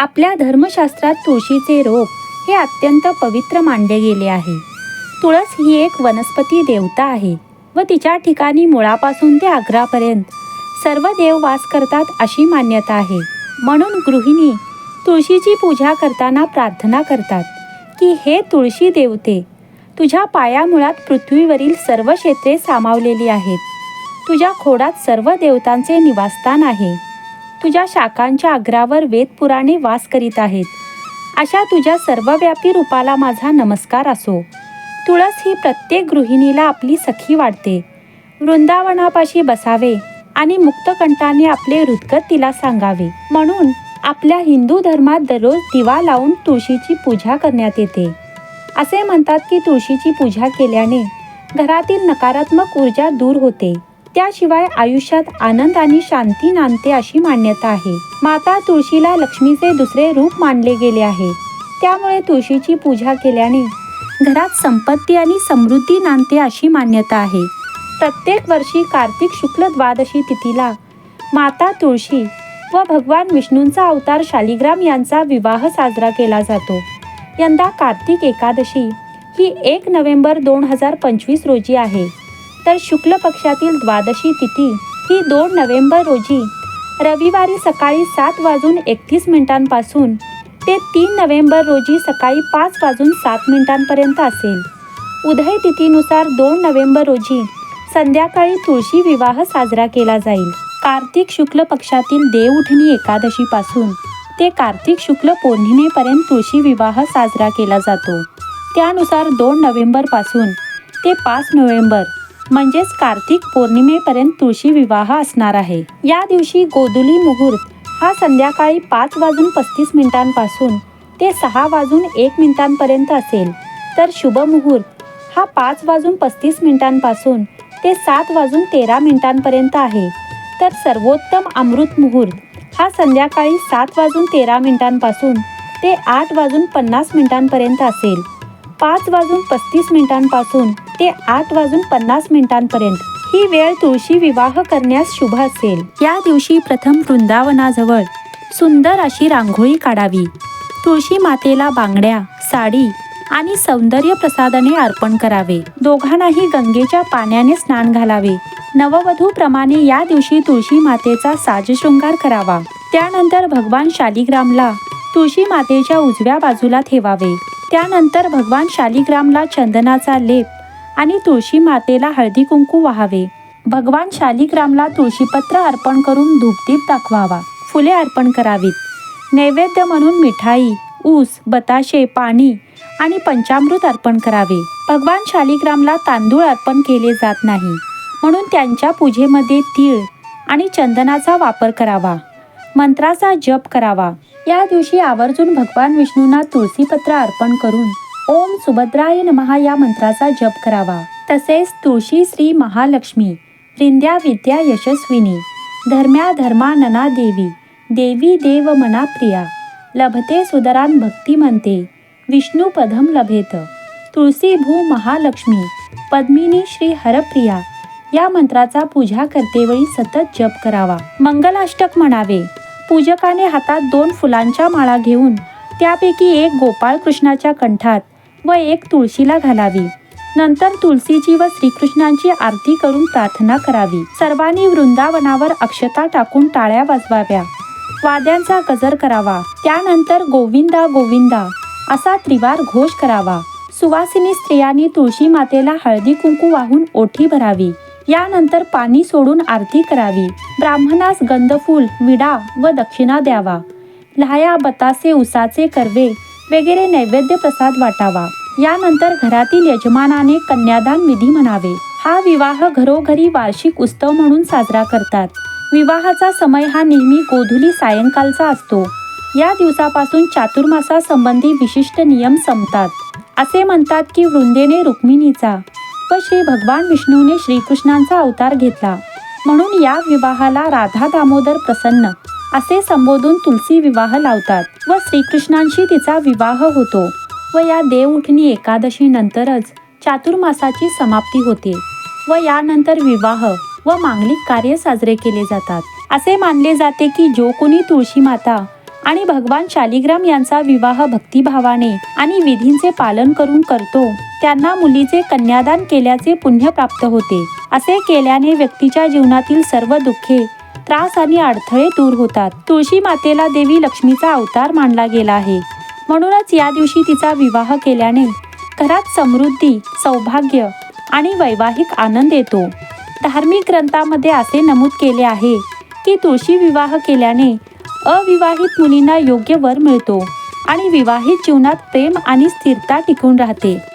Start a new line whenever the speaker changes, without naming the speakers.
आपल्या धर्मशास्त्रात तुळशीचे रोप हे अत्यंत पवित्र मानले गेले आहे. तुळस ही एक वनस्पती देवता आहे व तिच्या ठिकाणी मुळापासून ते आग्रापर्यंत सर्व देव वास करतात अशी मान्यता आहे. म्हणून गृहिणी तुळशीची पूजा करताना प्रार्थना करतात की हे तुळशी देवते तुझ्या पायामुळात पृथ्वीवरील सर्व क्षेत्रे सामावलेली आहेत. तुझ्या खोडात सर्व देवतांचे निवासस्थान आहे. तुझ्या शाखांच्या अग्रावर वेद पुराणे वास करीत आहेत. अशा तुझ्या सर्वव्यापी रूपाला माझा नमस्कार असो. तुळस ही प्रत्येक गृहिणीला आपली सखी वाटते वृंदावनापाशी बसावे आणि मुक्तकंठाने आपले हृदगत तिला सांगावे. म्हणून आपल्या हिंदू धर्मात दररोज दिवा लावून तुळशीची पूजा करण्यात येते. असे म्हणतात की तुळशीची पूजा केल्याने घरातील नकारात्मक ऊर्जा दूर होते. त्याशिवाय आयुष्यात आनंद आणि शांती नांदते अशी मान्यता आहे. माता तुळशीला लक्ष्मीचे दुसरे रूप मानले गेले आहे. त्यामुळे तुळशीची पूजा केल्याने घरात संपत्ती आणि समृद्धी नांदते अशी मान्यता आहे. प्रत्येक वर्षी कार्तिक शुक्ल द्वादशी तिथीला माता तुळशी व भगवान विष्णूंचा अवतार शालिग्राम यांचा विवाह साजरा केला जातो. यंदा कार्तिक एकादशी ही एक नोव्हेंबर दोन हजार पंचवीस रोजी आहे. तर शुक्ल पक्षातील द्वादशी तिथी ही दोन नोव्हेंबर रोजी रविवारी सकाळी सात वाजून एकतीस मिनिटांपासून ते तीन नोव्हेंबर रोजी सकाळी पाच वाजून सात मिनिटांपर्यंत असेल. उदय तिथीनुसार दोन नोव्हेंबर रोजी संध्याकाळी तुळशी विवाह साजरा केला जाईल. कार्तिक शुक्ल पक्षातील देवउठणी एकादशीपासून ते कार्तिक शुक्ल पौर्णिमेपर्यंत तुळशी विवाह साजरा केला जातो. त्यानुसार दोन नोव्हेंबरपासून ते पाच नोव्हेंबर म्हणजेच कार्तिक पौर्णिमेपर्यंत तुळशी विवाह असणार आहे. या दिवशी गोधुली मुहूर्त हा संध्याकाळी पाच वाजून पस्तीस मिनिटांपासून ते सहा वाजून एक मिनिटांपर्यंत असेल. तर शुभ मुहूर्त हा पाच वाजून पस्तीस मिनिटांपासून ते सात वाजून तेरा मिनिटांपर्यंत आहे. तर सर्वोत्तम अमृत मुहूर्त हा संध्याकाळी सात वाजून तेरा मिनिटांपासून ते आठ वाजून पन्नास मिनिटांपर्यंत असेल. पाच वाजून पस्तीस मिनिटांपासून ते आठ वाजून पन्नास मिनिटांपर्यंत. ही वेळ तुळशी विवाह करण्यास शुभ असेल. या दिवशी प्रथम वृंदावनाजवळ सुंदर अशी रांगोळी काढावी. तुळशी मातेला बांगड्या साडी आणि सौंदर्य प्रसादाने अर्पण करावे. दोघांनाही गंगेच्या पाण्याने स्नान घालावे. नववधूप्रमाणे या दिवशी तुळशी मातेचा साजशृंगार करावा. त्यानंतर भगवान शालिग्रामला तुळशी मातेच्या उजव्या बाजूला ठेवावे. त्यानंतर भगवान शालिग्रामला चंदनाचा लेप आणि तुळशी मातेला हळदी कुंकू वाहावे. भगवान शालिग्रामला तुळशीपत्र अर्पण करून धूपदीप दाखवावा. फुले अर्पण करावीत. नैवेद्य म्हणून मिठाई ऊस बताशे पाणी आणि पंचामृत अर्पण करावे. भगवान शालिग्रामला तांदूळ अर्पण केले जात नाही. म्हणून त्यांच्या पूजेमध्ये तीळ आणि चंदनाचा वापर करावा. मंत्राचा जप करावा. या दिवशी आवर्जून भगवान विष्णूंना तुळशीपत्र अर्पण करून ओम सुभद्राय नमहा या मंत्राचा जप करावा. तसेच तुळशी श्री महालक्ष्मी वृंद्या विद्या यशस्विनी धर्म्या धर्मानना देवी देवी देव मना प्रिया लभते सुदरान भक्ती म्हणते विष्णुपदम लभेत. तुळसी भू महालक्ष्मी पद्मिनी श्री हरप्रिया या मंत्राचा पूजा करतेवेळी सतत जप करावा. मंगलाष्टक म्हणावे पूजकाने हातात दोन फुलांच्या माळा घेऊन त्यापैकी एक गोपाळ कृष्णाच्या कंठात व एक तुळशीला घालावी. नंतर तुळशीची व श्रीकृष्णांची आरती करून प्रार्थना करावी. सर्वांनी वृंदावनावर अक्षता टाकून टाळ्या वाजवाव्या. वाद्यांचा गजर करावा. त्यानंतर गोविंदा गोविंदा असा त्रिवार घोष करावा. सुवासिनी स्त्रियांनी तुळशी मातेला हळदी कुंकू वाहून ओठी भरावी. यानंतर पाणी सोडून आरती करावी. ब्राह्मणास गंधफूल विडा व दक्षिणा द्यावा. लहाया बतासे उसाचे कर्वे वगैरे नैवेद्य प्रसाद वाटावा. यानंतर घरातील यजमानाने कन्यादान विधी म्हणावे. हा विवाह घरोघरी वार्षिक उत्सव म्हणून साजरा करतात. विवाहाचा समय हा नेहमी गोधुली सायंकालचा असतो. या दिवसापासून चातुर्मासासंबंधी विशिष्ट नियम संपतात. असे म्हणतात की वृंदेने रुक्मिणीचा व श्री भगवान विष्णूने श्रीकृष्णांचा अवतार घेतला. म्हणून या विवाहाला राधा दामोदर प्रसन्न असे संबोधून तुलसी विवाह लावतात व श्रीकृष्णांशी तिचा विवाह होतो व या देवउठणी एकादशी नंतरच चातुर्मासाची समाप्ती होते व यानंतर विवाह व मांगलिक कार्य साजरे केले जातात. असे मानले जाते की जो कोणी तुळशी माता आणि भगवान शालिग्राम यांचा विवाह भक्तिभावाने आणि विधींचे पालन करून करतो त्यांना मुलीचे कन्यादान केल्याचे पुण्य प्राप्त होते. असे केल्याने व्यक्तीच्या जीवनातील सर्व दुःखे त्रास आणि अडथळे दूर होतात. तुळशी मातेला देवी लक्ष्मीचा अवतार मानला गेला आहे. म्हणूनच या दिवशी तिचा विवाह केल्याने घरात समृद्धी सौभाग्य आणि वैवाहिक आनंद येतो. धार्मिक ग्रंथामध्ये असे नमूद केले आहे की तुळशी विवाह केल्याने अविवाहित मुलींना योग्य वर मिळतो आणि विवाहित जीवनात प्रेम आणि स्थिरता टिकून राहते.